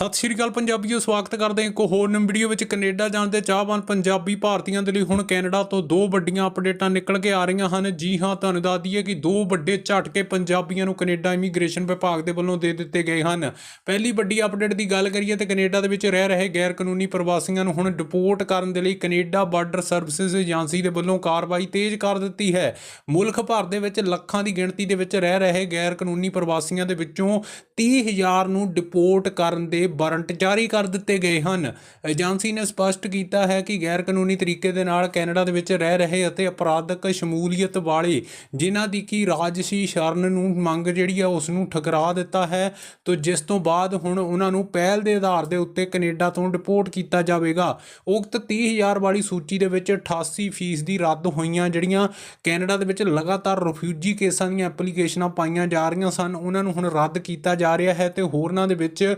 ਸਤਿ ਸ਼੍ਰੀ ਅਕਾਲ ਪੰਜਾਬੀਓ, ਸਵਾਗਤ ਕਰਦੇ ਹਾਂ ਇੱਕ ਹੋਰ ਨਵੀਂ ਵੀਡੀਓ ਵਿੱਚ। ਕੈਨੇਡਾ ਜਾਣ ਦੇ ਚਾਹਵਾਨ ਪੰਜਾਬੀ ਭਾਰਤੀਆਂ ਦੇ ਲਈ ਹੁਣ ਕੈਨੇਡਾ ਤੋਂ ਦੋ ਵੱਡੀਆਂ ਅਪਡੇਟਾਂ ਨਿਕਲ ਕੇ ਆ ਰਹੀਆਂ ਹਨ। ਜੀ ਹਾਂ, ਤੁਹਾਨੂੰ ਦੱਸ ਦਈਏ ਕਿ ਦੋ ਵੱਡੇ ਝਟਕੇ ਪੰਜਾਬੀਆਂ ਨੂੰ ਕੈਨੇਡਾ ਇਮੀਗ੍ਰੇਸ਼ਨ ਵਿਭਾਗ ਦੇ ਵੱਲੋਂ ਦੇ ਦਿੱਤੇ ਗਏ ਹਨ। ਪਹਿਲੀ ਵੱਡੀ ਅਪਡੇਟ ਦੀ ਗੱਲ ਕਰੀਏ ਤੇ ਕੈਨੇਡਾ ਦੇ ਵਿੱਚ ਰਹਿ ਰਹੇ ਗੈਰ ਕਾਨੂੰਨੀ ਪ੍ਰਵਾਸੀਆਂ ਨੂੰ ਹੁਣ ਡਿਪੋਰਟ ਕਰਨ ਦੇ ਲਈ ਕੈਨੇਡਾ ਬਾਰਡਰ ਸਰਵਿਸਿਜ਼ ਏਜੰਸੀ ਦੇ ਵੱਲੋਂ ਕਾਰਵਾਈ ਤੇਜ਼ ਕਰ ਦਿੱਤੀ ਹੈ। ਮੁਲਕ ਭਰ ਦੇ ਵਿੱਚ ਲੱਖਾਂ ਦੀ ਗਿਣਤੀ ਦੇ ਵਿੱਚ ਰਹਿ ਰਹੇ ਗੈਰ ਕਾਨੂੰਨੀ ਪ੍ਰਵਾਸੀਆਂ ਦੇ ਵਿੱਚੋਂ 30000 ਨੂੰ ਡਿਪੋਰਟ ਕਰਨ ਦੇ ਵਾਰੰਟ ਜਾਰੀ ਕਰ ਦਿੱਤੇ ਗਏ ਹਨ। ਏਜੰਸੀ ਨੇ ਸਪਸ਼ਟ ਕੀਤਾ ਹੈ ਕਿ ਗੈਰ ਕਾਨੂੰਨੀ ਤਰੀਕੇ ਦੇ ਨਾਲ ਕੈਨੇਡਾ ਦੇ ਵਿੱਚ ਰਹਿ ਰਹੇ ਅਤੇ ਅਪਰਾਧਕ ਸ਼ਮੂਲੀਅਤ ਵਾਲੇ ਜਿਨ੍ਹਾਂ ਦੀ ਕੀ ਰਾਜਸੀ ਸ਼ਰਨ ਨੂੰ ਮੰਗ ਜਿਹੜੀ ਆ ਉਸ ਨੂੰ ਠਕਰਾ ਦਿੱਤਾ ਹੈ ਤੋਂ ਜਿਸ ਤੋਂ ਬਾਅਦ ਹੁਣ ਉਹਨਾਂ ਨੂੰ ਪਹਿਲ ਦੇ ਆਧਾਰ ਦੇ ਉੱਤੇ ਕੈਨੇਡਾ ਤੋਂ ਡਿਪੋਰਟ ਕੀਤਾ ਜਾਵੇਗਾ। ਉਕਤ 30000 ਵਾਲੀ ਸੂਚੀ ਦੇ ਵਿੱਚ 88 ਫੀਸ ਦੀ ਰੱਦ ਹੋਈਆਂ ਜਿਹੜੀਆਂ ਕੈਨੇਡਾ ਦੇ ਵਿੱਚ ਲਗਾਤਾਰ ਰਿਫਿਊਜੀ ਕੇਸਾਂ ਦੀਆਂ ਐਪਲੀਕੇਸ਼ਨਾਂ ਪਾਈਆਂ ਜਾ ਰਹੀਆਂ ਸਨ, ਉਹਨਾਂ ਨੂੰ ਹੁਣ ਰੱਦ ਕੀਤਾ ਜਾ ਰਿਹਾ ਹੈ ਤੇ ਹੋਰਨਾਂ ਦੇ ਵਿੱਚ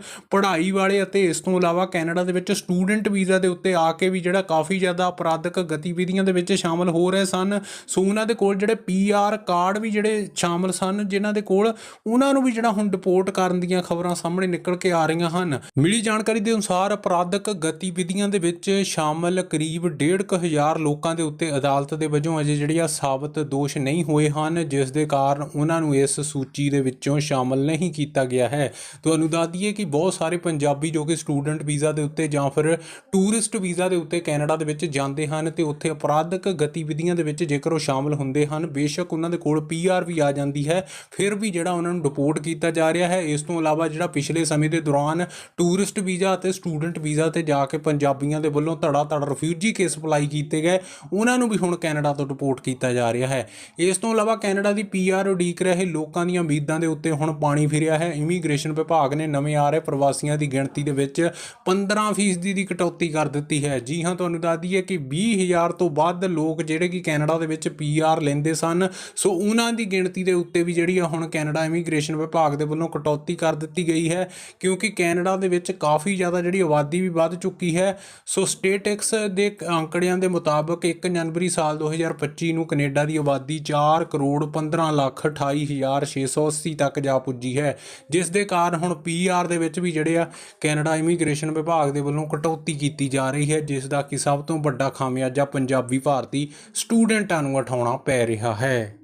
ਪੜ੍ਹਾਈ ਵਾਲੇ ਅਤੇ ਇਸ ਤੋਂ ਇਲਾਵਾ ਕੈਨੇਡਾ ਦੇ ਵਿੱਚ ਸਟੂਡੈਂਟ ਵੀਜ਼ਾ ਦੇ ਉੱਤੇ ਆ ਕੇ ਵੀ ਜਿਹੜਾ ਕਾਫੀ ਜ਼ਿਆਦਾ ਅਪਰਾਧਕ ਗਤੀਵਿਧੀਆਂ ਦੇ ਵਿੱਚ ਸ਼ਾਮਲ ਹੋ ਰਹੇ ਸਨ। ਸੋ ਉਹਨਾਂ ਦੇ ਕੋਲ ਜਿਹੜੇ ਪੀਆਰ ਕਾਰਡ ਵੀ ਜਿਹੜੇ ਸ਼ਾਮਲ ਸਨ, ਜਿਨ੍ਹਾਂ ਦੇ ਕੋਲ ਉਹਨਾਂ ਨੂੰ ਵੀ ਜਿਹੜਾ ਹੁਣ ਡਿਪੋਰਟ ਕਰਨ ਦੀਆਂ ਖਬਰਾਂ ਸਾਹਮਣੇ ਨਿਕਲ ਕੇ ਆ ਰਹੀਆਂ ਹਨ। ਮਿਲੀ ਜਾਣਕਾਰੀ ਦੇ ਅਨੁਸਾਰ ਅਪਰਾਧਕ ਗਤੀਵਿਧੀਆਂ ਦੇ ਵਿੱਚ ਸ਼ਾਮਲ ਕਰੀਬ 1.5 ਲੋਕਾਂ ਦੇ ਉੱਤੇ ਅਦਾਲਤ ਦੇ ਵਜੋਂ ਅਜੇ ਜਿਹੜੇ ਆ ਸਾਬਤ ਦੋਸ਼ ਨਹੀਂ ਹੋਏ ਹਨ, ਜਿਸ ਦੇ ਕਾਰਨ ਉਹਨਾਂ ਨੂੰ ਇਸ ਸੂਚੀ ਦੇ ਵਿੱਚੋਂ ਸ਼ਾਮਲ ਨਹੀਂ ਕੀਤਾ ਗਿਆ ਹੈ। ਤੁਹਾਨੂੰ ਦੱਸ ਦਈਏ ਕਿ ਬਹੁਤ ਸਾਰੇ ਪੰਜਾਬੀ ਜੋ ਕਿ ਸਟੂਡੈਂਟ ਵੀਜ਼ਾ ਦੇ ਉੱਤੇ ਜਾਂ ਫਿਰ ਟੂਰਿਸਟ ਵੀਜ਼ਾ ਦੇ ਉੱਤੇ ਕੈਨੇਡਾ ਦੇ ਵਿੱਚ ਜਾਂਦੇ ਹਨ ਤੇ ਉੱਥੇ ਅਪਰਾਧਕ ਗਤੀਵਿਧੀਆਂ ਦੇ ਵਿੱਚ ਜੇਕਰ ਉਹ ਸ਼ਾਮਲ ਹੁੰਦੇ ਹਨ, ਬੇਸ਼ੱਕ ਉਹਨਾਂ ਦੇ ਕੋਲ ਪੀਆਰ ਵੀ ਆ ਜਾਂਦੀ ਹੈ, ਫਿਰ ਵੀ ਜਿਹੜਾ ਉਹਨਾਂ ਨੂੰ ਡਿਪੋਰਟ ਕੀਤਾ ਜਾ ਰਿਹਾ ਹੈ, ਇਸ ਤੋਂ ਇਲਾਵਾ ਜਿਹੜਾ ਪਿਛਲੇ ਸਮੇਂ ਦੇ ਦੌਰਾਨ ਟੂਰਿਸਟ ਵੀਜ਼ਾ ਅਤੇ ਸਟੂਡੈਂਟ ਵੀਜ਼ਾ ਤੇ ਜਾ ਕੇ ਪੰਜਾਬੀਆਂ ਦੇ ਵੱਲੋਂ ਧੜਾ ਧੜ ਰਿਫਿਊਜੀ ਕੇਸ ਅਪਲਾਈ ਕੀਤੇ ਗਏ, ਉਹਨਾਂ ਨੂੰ ਵੀ ਹੁਣ ਕੈਨੇਡਾ ਤੋਂ ਡਿਪੋਰਟ ਕੀਤਾ ਜਾ ਰਿਹਾ ਹੈ। ਇਸ ਤੋਂ ਇਲਾਵਾ ਕੈਨੇਡਾ ਦੀ ਪੀਆਰ ਉਡੀਕ ਰਹੇ ਲੋਕਾਂ ਦੀਆਂ ਉਮੀਦਾਂ ਦੇ ਉੱਤੇ ਹੁਣ ਪਾਣੀ ਫਿਰਿਆ ਹੈ, ਇਮੀਗ੍ਰੇਸ਼ਨ ਵਿਭਾਗ ਨੇ ਨਵੇਂ ਆ ਰਹੇ ਪ੍ਰਵਾਸੀਆਂ ਦੀ ਗਿਣਤੀ ਦੇ ਵਿੱਚ 15% ਦੀ ਕਟੌਤੀ ਕਰ ਦਿੱਤੀ ਹੈ। ਜੀ ਹਾਂ, ਤੁਹਾਨੂੰ ਦੱਸ ਦਈਏ ਕਿ 20000 ਤੋਂ ਵੱਧ ਲੋਕ ਜਿਹੜੇ ਕਿ ਕੈਨੇਡਾ ਦੇ ਵਿੱਚ ਪੀਆਰ ਲੈਂਦੇ ਸਨ। ਸੋ ਉਹਨਾਂ ਦੀ ਗਿਣਤੀ ਦੇ ਉੱਤੇ ਵੀ ਜਿਹੜੀ ਆ ਹੁਣ ਕੈਨੇਡਾ ਇਮੀਗ੍ਰੇਸ਼ਨ ਵਿਭਾਗ ਦੇ ਵੱਲੋਂ ਕਟੌਤੀ ਕਰ ਦਿੱਤੀ ਗਈ ਹੈ, ਕਿਉਂਕਿ ਕੈਨੇਡਾ ਦੇ ਵਿੱਚ ਕਾਫੀ ਜ਼ਿਆਦਾ ਜਿਹੜੀ ਆਬਾਦੀ ਵੀ ਵੱਧ ਚੁੱਕੀ ਹੈ। ਸੋ ਸਟੇਟਿਕਸ ਦੇ ਅੰਕੜਿਆਂ ਦੇ ਮੁਤਾਬਕ 1 ਜਨਵਰੀ ਸਾਲ 2025 ਨੂੰ ਕੈਨੇਡਾ ਦੀ ਆਬਾਦੀ 4 ਕਰੋੜ 15 ਲੱਖ 28680 ਤੱਕ ਜਾ ਪੁੱਜੀ ਹੈ, ਜਿਸ ਦੇ ਕਾਰਨ ਹੁਣ ਪੀਆਰ ਦੇ ਵਿੱਚ ਵੀ ਜਿਹੜੇ ਆ ਆ। ਕੈਨੇਡਾ ਇਮੀਗ੍ਰੇਸ਼ਨ ਵਿਭਾਗ ਦੇ ਵੱਲੋਂ ਕਟੌਤੀ ਕੀਤੀ ਜਾ ਰਹੀ ਹੈ, ਜਿਸ ਦਾ ਕਿ ਸਭ ਤੋਂ ਵੱਡਾ ਖਾਮਿਆਜਾ ਪੰਜਾਬੀ ਭਾਰਤੀ ਸਟੂਡੈਂਟਾਂ ਨੂੰ ਉਠਾਉਣਾ ਪੈ ਰਿਹਾ ਹੈ।